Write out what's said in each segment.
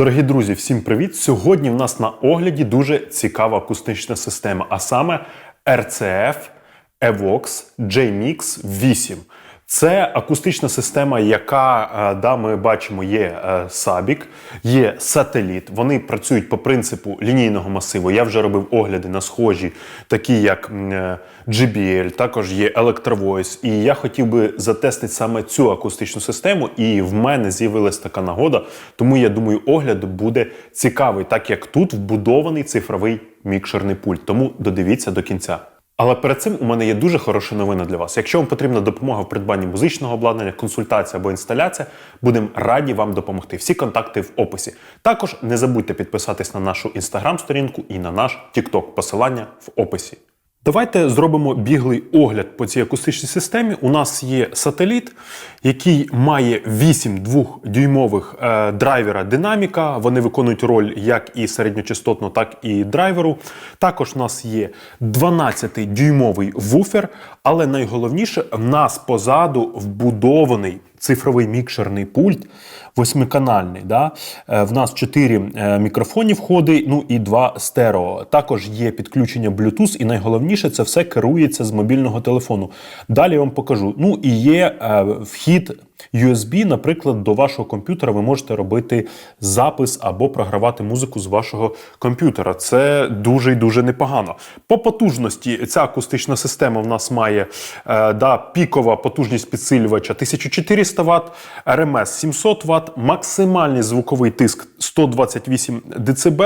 Дорогі друзі, всім привіт! Сьогодні в нас на огляді дуже цікава акустична система, а саме RCF Evox JMix 8. Це акустична система, яка, е, да, ми бачимо, є е, Сабік, є сателіт. Вони працюють по принципу лінійного масиву. Я вже робив огляди на схожі, такі як е, JBL, також є Electrovoice. І я хотів би затестити саме цю акустичну систему, і в мене з'явилась така нагода. Тому я думаю, огляд буде цікавий, так як тут вбудований цифровий мікшерний пульт. Тому додивіться до кінця. Але перед цим у мене є дуже хороша новина для вас. Якщо вам потрібна допомога в придбанні музичного обладнання, консультація або інсталяція, будемо раді вам допомогти. Всі контакти в описі. Також не забудьте підписатись на нашу інстаграм-сторінку і на наш TikTok. Посилання в описі. Давайте зробимо біглий огляд по цій акустичній системі. У нас є сателіт, який має 8 двохдюймових е, драйвера динаміка. Вони виконують роль як і середньочастотного, так і драйверу. Також у нас є 12-дюймовий вуфер, але найголовніше, в нас позаду вбудований цифровий мікшерний пульт восьмиканальний. Да? Е, В нас чотири мікрофоні входи, ну і два стерео. Також є підключення Bluetooth, і найголовніше це все керується з мобільного телефону. Далі я вам покажу. Ну і є е, вхід. USB, наприклад, до вашого комп'ютера ви можете робити запис або програвати музику з вашого комп'ютера. Це дуже і дуже непогано. По потужності ця акустична система в нас має е, да, пікова потужність підсилювача 1400 Вт, РМС 700 Вт, максимальний звуковий тиск 128 дБ.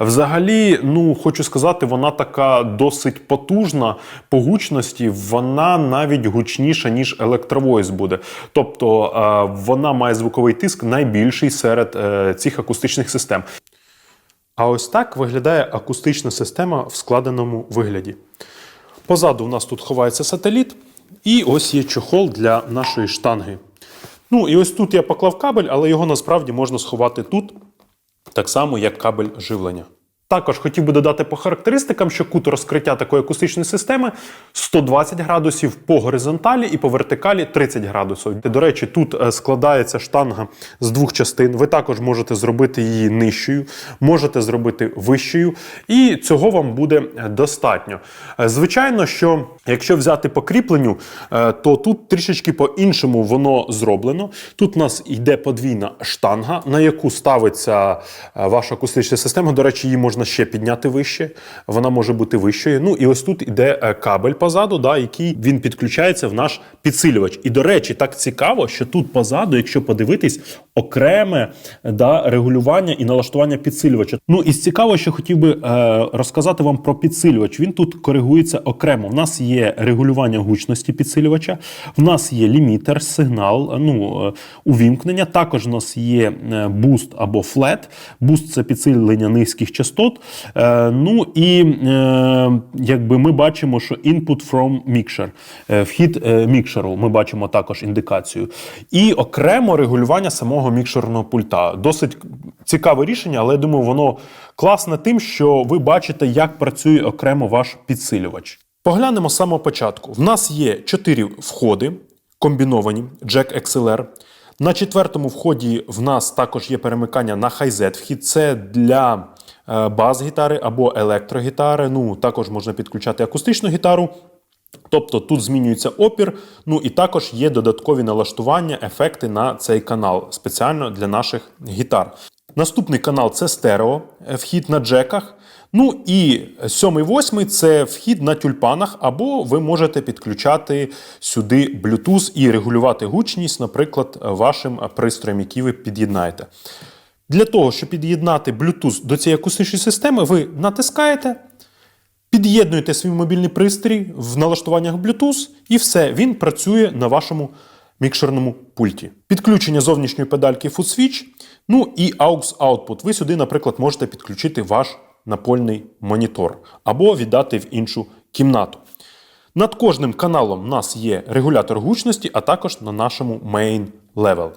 Взагалі, ну хочу сказати, вона така досить потужна по гучності, вона навіть гучніша, ніж електровойс буде. Тобто е, вона має звуковий тиск найбільший серед е, цих акустичних систем. А ось так виглядає акустична система в складеному вигляді. Позаду у нас тут ховається сателіт, і ось є чохол для нашої штанги. Ну і ось тут я поклав кабель, але його насправді можна сховати тут, так само, як кабель живлення. Також хотів би додати по характеристикам, що кут розкриття такої акустичної системи 120 градусів по горизонталі і по вертикалі 30 градусів. До речі, тут е, складається штанга з двох частин. Ви також можете зробити її нижчою, можете зробити вищою, і цього вам буде достатньо. Е, Звичайно, що якщо взяти по кріпленню, е, то тут трішечки по-іншому воно зроблено. Тут у нас йде подвійна штанга, на яку ставиться е, ваша акустична система. До речі, її можна ще підняти вище, вона може бути вищою. Ну і ось тут іде е, кабель позаду, да, який він підключається в наш підсилювач. І до речі, так цікаво, що тут позаду, якщо подивитись, окреме да, регулювання і налаштування підсилювача. Ну і цікаво, що хотів би е, розказати вам про підсилювач. Він тут коригується окремо. В нас є регулювання гучності підсилювача, в нас є лімітер, сигнал, ну, е, увімкнення. Також у нас є е, буст або флет. Буст це підсилення низьких частот. Е, ну і е, якби ми бачимо, що input from mixer, е, вхід е, мікшеру, ми бачимо також індикацію. І окремо регулювання самого мікшерного пульта. Досить цікаве рішення, але я думаю, воно класне тим, що ви бачите, як працює окремо ваш підсилювач. Поглянемо з самого початку. В нас є чотири входи комбіновані Jack XLR. На четвертому вході в нас також є перемикання на Hi-Z вхід. Це для е, бас-гітари або електрогітари. Ну, також можна підключати акустичну гітару. Тобто тут змінюється опір, ну і також є додаткові налаштування, ефекти на цей канал спеціально для наших гітар. Наступний канал це стерео, е, вхід на джеках. Ну і сьомий, восьмий це вхід на тюльпанах, або ви можете підключати сюди Bluetooth і регулювати гучність, наприклад, вашим пристроєм, який ви під'єднаєте. Для того, щоб під'єднати Bluetooth до цієї акустичної системи, ви натискаєте, під'єднуєте свій мобільний пристрій в налаштуваннях Bluetooth, і все, він працює на вашому мікшерному пульті. Підключення зовнішньої педальки FootSwitch, ну і AUX output. Ви сюди, наприклад, можете підключити ваш напольний монітор або віддати в іншу кімнату. Над кожним каналом у нас є регулятор гучності, а також на нашому main level.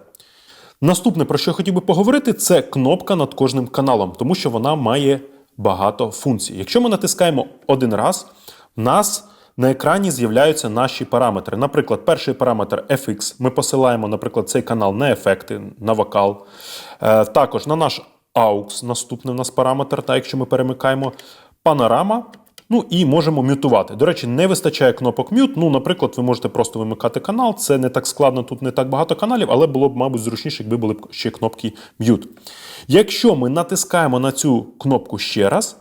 Наступне, про що я хотів би поговорити, це кнопка над кожним каналом, тому що вона має багато функцій. Якщо ми натискаємо один раз, в нас на екрані з'являються наші параметри. Наприклад, перший параметр FX. Ми посилаємо, наприклад, цей канал на ефекти, на вокал. Е, Також на наш AUX, наступний у нас параметр, так якщо ми перемикаємо панорама. Ну і можемо мютувати. До речі, не вистачає кнопок мют. Ну, наприклад, ви можете просто вимикати канал. Це не так складно, тут не так багато каналів, але було б, мабуть, зручніше, якби були б ще кнопки мют. Якщо ми натискаємо на цю кнопку ще раз,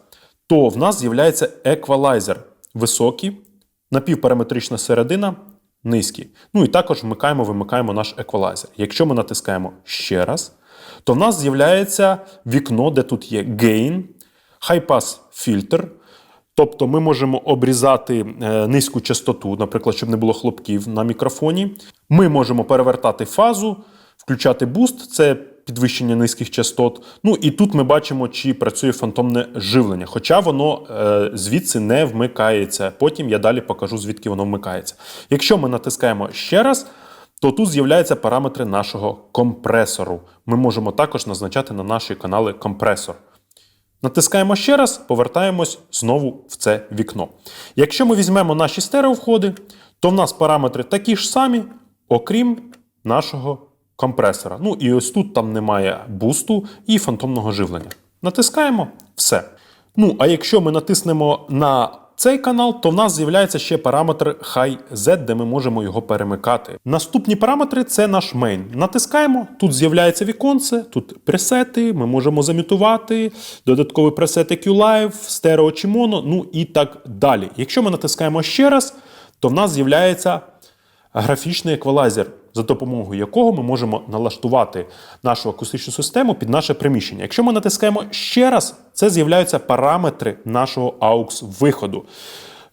то в нас з'являється еквалайзер високий, напівпараметрична середина низький. Ну і також вмикаємо, вимикаємо наш еквалайзер. Якщо ми натискаємо ще раз, то в нас з'являється вікно, де тут є gain, high-pass фільтр. Тобто ми можемо обрізати е, низьку частоту, наприклад, щоб не було хлопків на мікрофоні. Ми можемо перевертати фазу, включати буст, це підвищення низьких частот. Ну і тут ми бачимо, чи працює фантомне живлення, хоча воно е, звідси не вмикається. Потім я далі покажу, звідки воно вмикається. Якщо ми натискаємо ще раз, то тут з'являються параметри нашого компресору. Ми можемо також назначати на наші канали компресор. Натискаємо ще раз, повертаємось знову в це вікно. Якщо ми візьмемо наші стереовходи, то в нас параметри такі ж самі, окрім нашого компресора. Ну і ось тут там немає бусту і фантомного живлення. Натискаємо все. Ну, а якщо ми натиснемо на цей канал, то в нас з'являється ще параметр High Z, де ми можемо його перемикати. Наступні параметри це наш main. Натискаємо, тут з'являється віконце, тут пресети, ми можемо замітувати, додаткові пресети Q-Live, стерео чи моно, ну і так далі. Якщо ми натискаємо ще раз, то в нас з'являється графічний еквалайзер, за допомогою якого ми можемо налаштувати нашу акустичну систему під наше приміщення. Якщо ми натискаємо ще раз, це з'являються параметри нашого AUX виходу.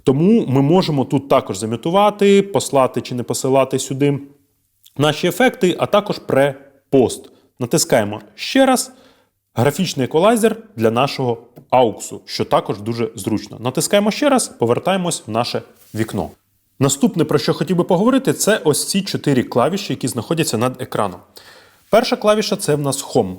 Тому ми можемо тут також замютувати, послати чи не посилати сюди наші ефекти, а також пре-пост. Натискаємо ще раз. Графічний еквалайзер для нашого AUX, що також дуже зручно. Натискаємо ще раз, повертаємось в наше вікно. Наступне, про що хотів би поговорити, це ось ці чотири клавіші, які знаходяться над екраном. Перша клавіша це в нас Home.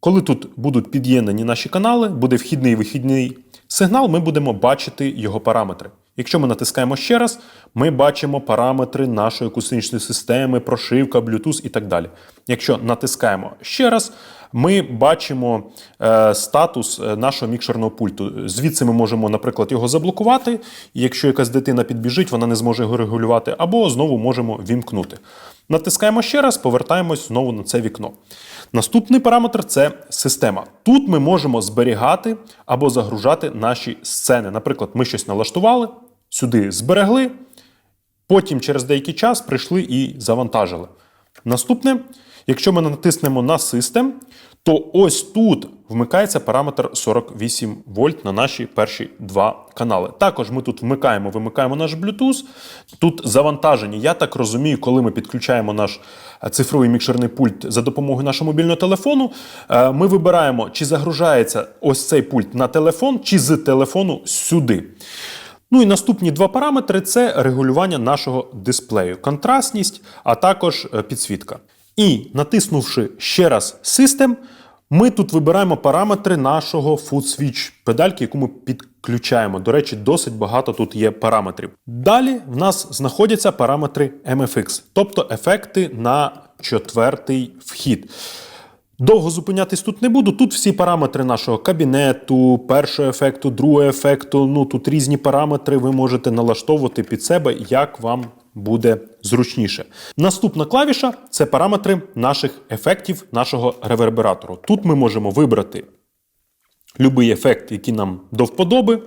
Коли тут будуть під'єднані наші канали, буде вхідний і вихідний сигнал, ми будемо бачити його параметри. Якщо ми натискаємо ще раз, ми бачимо параметри нашої акустичної системи, прошивка, Bluetooth і так далі. Якщо натискаємо ще раз, ми бачимо е, статус е, нашого мікшерного пульту. Звідси ми можемо, наприклад, його заблокувати. І якщо якась дитина підбіжить, вона не зможе його регулювати, або знову можемо вімкнути. Натискаємо ще раз, повертаємось знову на це вікно. Наступний параметр це система. Тут ми можемо зберігати або загружати наші сцени. Наприклад, ми щось налаштували, сюди зберегли, потім через деякий час прийшли і завантажили. Наступне, якщо ми натиснемо на System, то ось тут вмикається параметр 48 вольт на наші перші два канали. Також ми тут вмикаємо, вимикаємо наш Bluetooth. Тут завантаження. Я так розумію, коли ми підключаємо наш е, цифровий мікшерний пульт за допомогою нашого мобільного телефону, е, ми вибираємо, чи загружається ось цей пульт на телефон, чи з телефону сюди. Ну і наступні два параметри це регулювання нашого дисплею, контрастність, а також е, підсвітка. І натиснувши ще раз System, ми тут вибираємо параметри нашого Foot Switch, педальки, яку ми підключаємо. До речі, досить багато тут є параметрів. Далі в нас знаходяться параметри MFX, тобто ефекти на четвертий вхід. Довго зупинятись тут не буду. Тут всі параметри нашого кабінету, першого ефекту, другого ефекту. Ну тут різні параметри ви можете налаштовувати під себе, як вам буде зручніше. Наступна клавіша це параметри наших ефектів, нашого ревербератору. Тут ми можемо вибрати будь-який ефект, який нам до вподоби.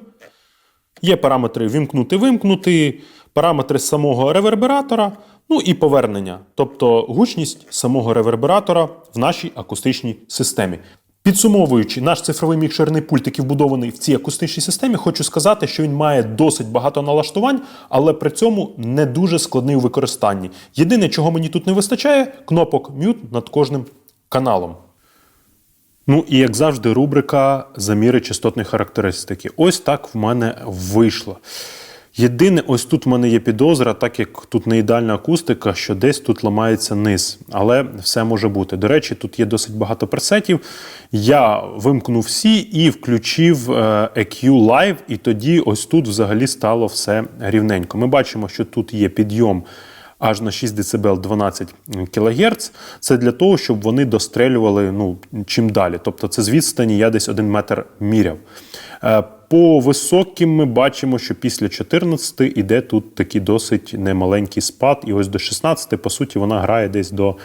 Є параметри вимкнути-вимкнути, параметри самого ревербератора, ну і повернення, тобто гучність самого ревербератора в нашій акустичній системі. Підсумовуючи, наш цифровий мікшерний пульт, який вбудований в цій акустичній системі, хочу сказати, що він має досить багато налаштувань, але при цьому не дуже складний у використанні. Єдине, чого мені тут не вистачає, кнопок mute над кожним каналом. Ну і як завжди, рубрика заміри частотної характеристики. Ось так в мене вийшло. Єдине, ось тут в мене є підозра, так як тут не ідеальна акустика, що десь тут ламається низ. Але все може бути. До речі, тут є досить багато пресетів. Я вимкнув всі і включив е, EQ Live, і тоді ось тут взагалі стало все рівненько. Ми бачимо, що тут є підйом аж на 6 дБ 12 кГц. Це для того, щоб вони дострелювали ну, чим далі. Тобто це з відстані я десь 1 метр міряв. Е, По високим ми бачимо, що після 14 іде тут такий досить немаленький спад, і ось до 16, по суті, вона грає десь до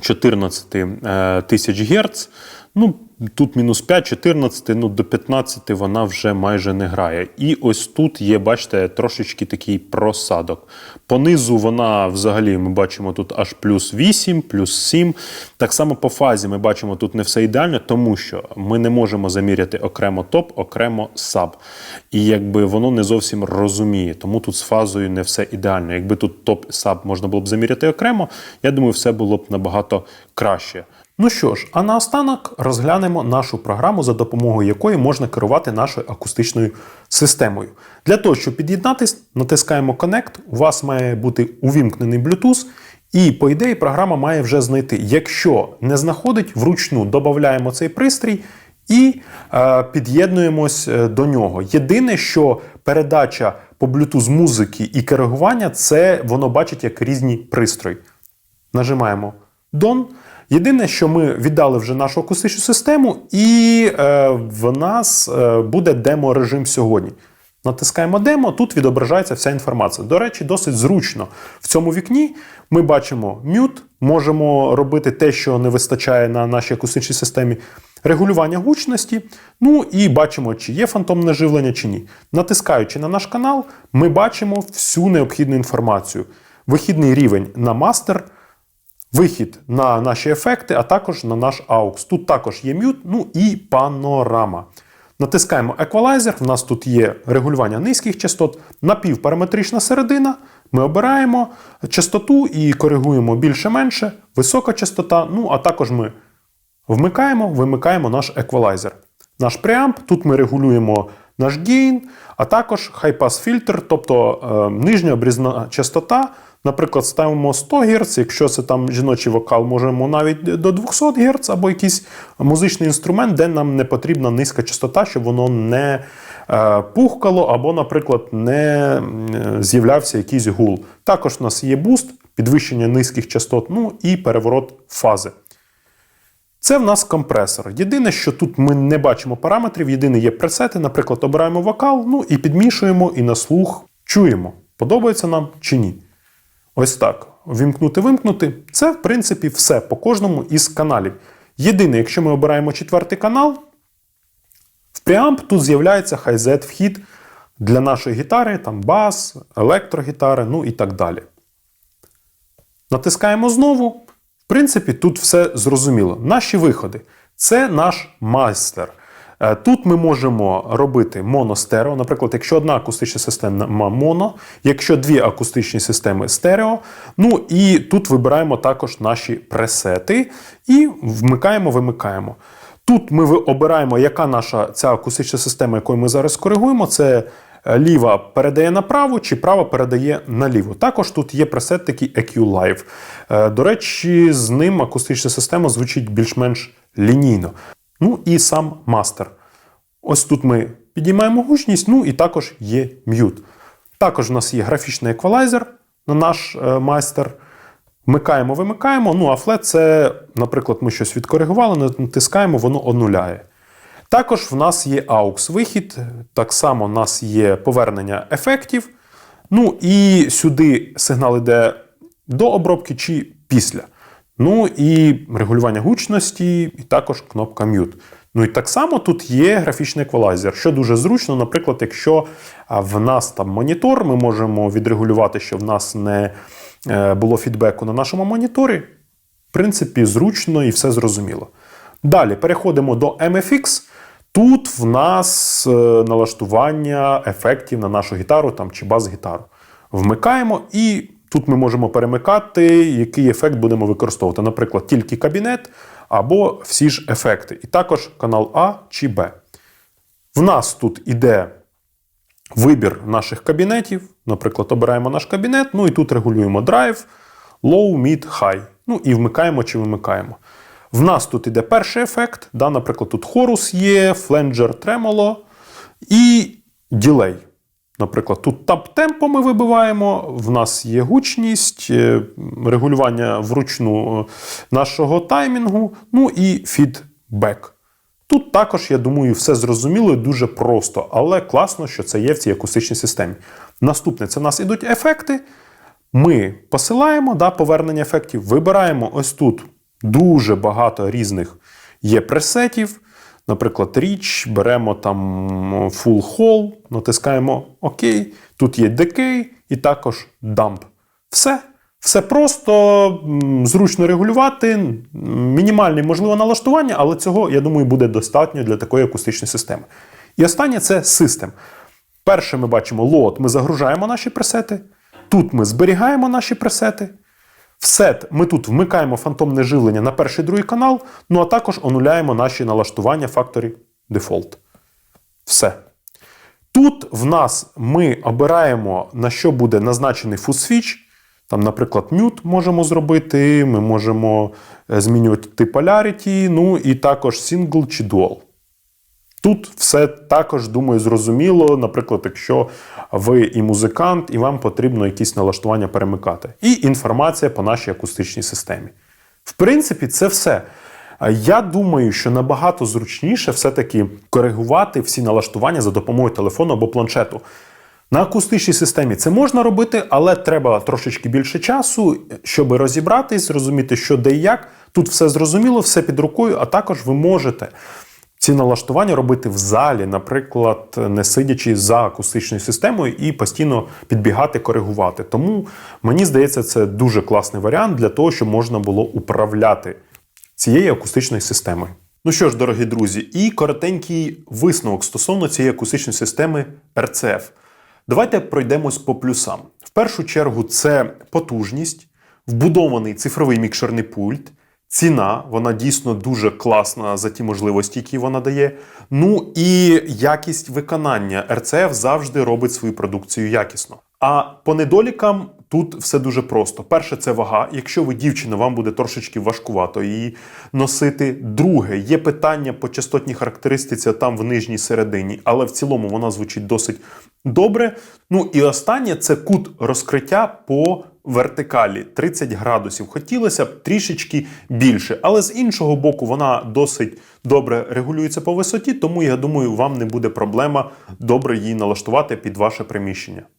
14 е, тисяч Гц. Ну, тут мінус 5, 14, ну до 15 вона вже майже не грає. І ось тут є, бачите, трошечки такий просадок. Понизу вона взагалі ми бачимо тут аж плюс 8, плюс 7. Так само по фазі ми бачимо тут не все ідеально, тому що ми не можемо заміряти окремо топ, окремо саб. І якби воно не зовсім розуміє. Тому тут з фазою не все ідеально. Якби тут топ і саб можна було б заміряти окремо, я думаю, все було б набагато краще. Ну що ж, а наостанок розглянемо нашу програму, за допомогою якої можна керувати нашою акустичною системою. Для того, щоб під'єднатись, натискаємо Connect, у вас має бути увімкнений Bluetooth, і, по ідеї, програма має вже знайти. Якщо не знаходить, вручну додаємо цей пристрій і е, під'єднуємось е, до нього. Єдине, що передача по Bluetooth музики і коригування, це воно бачить як різні пристрої. Нажимаємо Done. Єдине, що ми віддали вже нашу акустичну систему, і е, в нас е, буде демо-режим сьогодні. Натискаємо демо, тут відображається вся інформація. До речі, досить зручно. В цьому вікні ми бачимо мют, можемо робити те, що не вистачає на нашій акустичній системі, регулювання гучності. Ну і бачимо, чи є фантомне живлення, чи ні. Натискаючи на наш канал, ми бачимо всю необхідну інформацію. Вихідний рівень на мастер. Вихід на наші ефекти, а також на наш AUX. Тут також є мют, ну і панорама. Натискаємо еквалайзер. В нас тут є регулювання низьких частот, напівпараметрична середина. Ми обираємо частоту і коригуємо більше-менше, висока частота. Ну, а також ми вмикаємо, вимикаємо наш еквалайзер. Наш преамп, тут ми регулюємо наш гейн, а також хай-пас фільтр, тобто е, нижня обрізна частота. Наприклад, ставимо 100 Гц, якщо це там жіночий вокал, можемо навіть до 200 Гц, або якийсь музичний інструмент, де нам не потрібна низька частота, щоб воно не е, пухкало, або, наприклад, не з'являвся якийсь гул. Також у нас є буст, підвищення низьких частот, ну і переворот фази. Це в нас компресор. Єдине, що тут ми не бачимо параметрів, єдине є пресети. Наприклад, обираємо вокал, ну і підмішуємо, і на слух чуємо, подобається нам чи ні. Ось так. Вімкнути-вимкнути. Це, в принципі, все по кожному із каналів. Єдине, якщо ми обираємо четвертий канал, в преамп тут з'являється хай-зет вхід для нашої гітари, там бас, електрогітари, ну і так далі. Натискаємо знову. В принципі, тут все зрозуміло. Наші виходи це наш майстер. Е, Тут ми можемо робити моно-стерео. Наприклад, якщо одна акустична система моно, якщо дві акустичні системи стерео. Ну і тут вибираємо також наші пресети і вмикаємо, вимикаємо. Тут ми обираємо, яка наша ця акустична система, якою ми зараз коригуємо. Це е, ліва передає направо чи права передає наліво. Також тут є пресет такий EQ Live. Е, До речі, з ним акустична система звучить більш-менш лінійно. Ну і сам мастер. Ось тут ми підіймаємо гучність, ну і також є м'ют. Також у нас є графічний еквалайзер на наш е, майстер. Вмикаємо, вимикаємо. Ну, а флет це, наприклад, ми щось відкоригували, натискаємо, воно онуляє. Також в нас є AUX-вихід, так само у нас є повернення ефектів. Ну і сюди сигнал йде до обробки чи після. Ну і регулювання гучності, і також кнопка Mute. Ну і так само тут є графічний еквалайзер, що дуже зручно, наприклад, якщо в нас там монітор, ми можемо відрегулювати, щоб в нас не е, було фідбеку на нашому моніторі. В принципі, зручно і все зрозуміло. Далі переходимо до MFX. Тут в нас е, налаштування ефектів на нашу гітару там, чи бас-гітару. Вмикаємо, і тут ми можемо перемикати, який ефект будемо використовувати. Наприклад, тільки кабінет або всі ж ефекти. І також канал А чи Б. В нас тут іде вибір наших кабінетів. Наприклад, обираємо наш кабінет, ну і тут регулюємо драйв, low, mid, high. Ну і вмикаємо чи вимикаємо. В нас тут іде перший ефект. Да, Наприклад, тут хорус є, фленджер тремоло і ділей. Наприклад, тут тап темпо ми вибиваємо, в нас є гучність, е, регулювання вручну е, нашого таймінгу, ну і фідбек. Тут також, я думаю, все зрозуміло і дуже просто, але класно, що це є в цій акустичній системі. Наступне це в нас ідуть ефекти. Ми посилаємо да, повернення ефектів, вибираємо ось тут дуже багато різних є пресетів. Наприклад, річ, беремо там full hall, натискаємо ОК. Тут є decay і також dump. Все. Все просто, зручно регулювати, мінімальне можливе налаштування, але цього, я думаю, буде достатньо для такої акустичної системи. І останнє це system. Перше ми бачимо лот, ми загружаємо наші пресети. Тут ми зберігаємо наші пресети. В сет ми тут вмикаємо фантомне живлення на перший другий канал, ну а також онуляємо наші налаштування Factory Default. Все. Тут в нас ми обираємо, на що буде назначений фуз-свіч. Там, наприклад, mute можемо зробити, ми можемо е, змінювати тип polarity, ну і також single чи dual. Тут все також, думаю, зрозуміло. Наприклад, якщо ви і музикант, і вам потрібно якісь налаштування перемикати. І інформація по нашій акустичній системі. В принципі, це все. Я думаю, що набагато зручніше все-таки коригувати всі налаштування за допомогою телефону або планшету. На акустичній системі це можна робити, але треба трошечки більше часу, щоб розібратись, зрозуміти, що де і як. Тут все зрозуміло, все під рукою, а також ви можете ці налаштування робити в залі, наприклад, не сидячи за акустичною системою і постійно підбігати, коригувати. Тому мені здається, це дуже класний варіант для того, щоб можна було управляти цією акустичною системою. Ну що ж, дорогі друзі, і коротенький висновок стосовно цієї акустичної системи RCF. Давайте пройдемось по плюсам. В першу чергу, це потужність, вбудований цифровий мікшерний пульт. Ціна, вона дійсно дуже класна за ті можливості, які вона дає. Ну і якість виконання. RCF завжди робить свою продукцію якісно. А по недолікам тут все дуже просто. Перше, це вага. Якщо ви дівчина, вам буде трошечки важкувато її носити. Друге, є питання по частотній характеристиці там в нижній середині, але в цілому вона звучить досить добре. Ну і останнє це кут розкриття по вертикалі 30 градусів. Хотілося б трішечки більше, але з іншого боку, вона досить добре регулюється по висоті, тому я думаю, вам не буде проблема добре її налаштувати під ваше приміщення.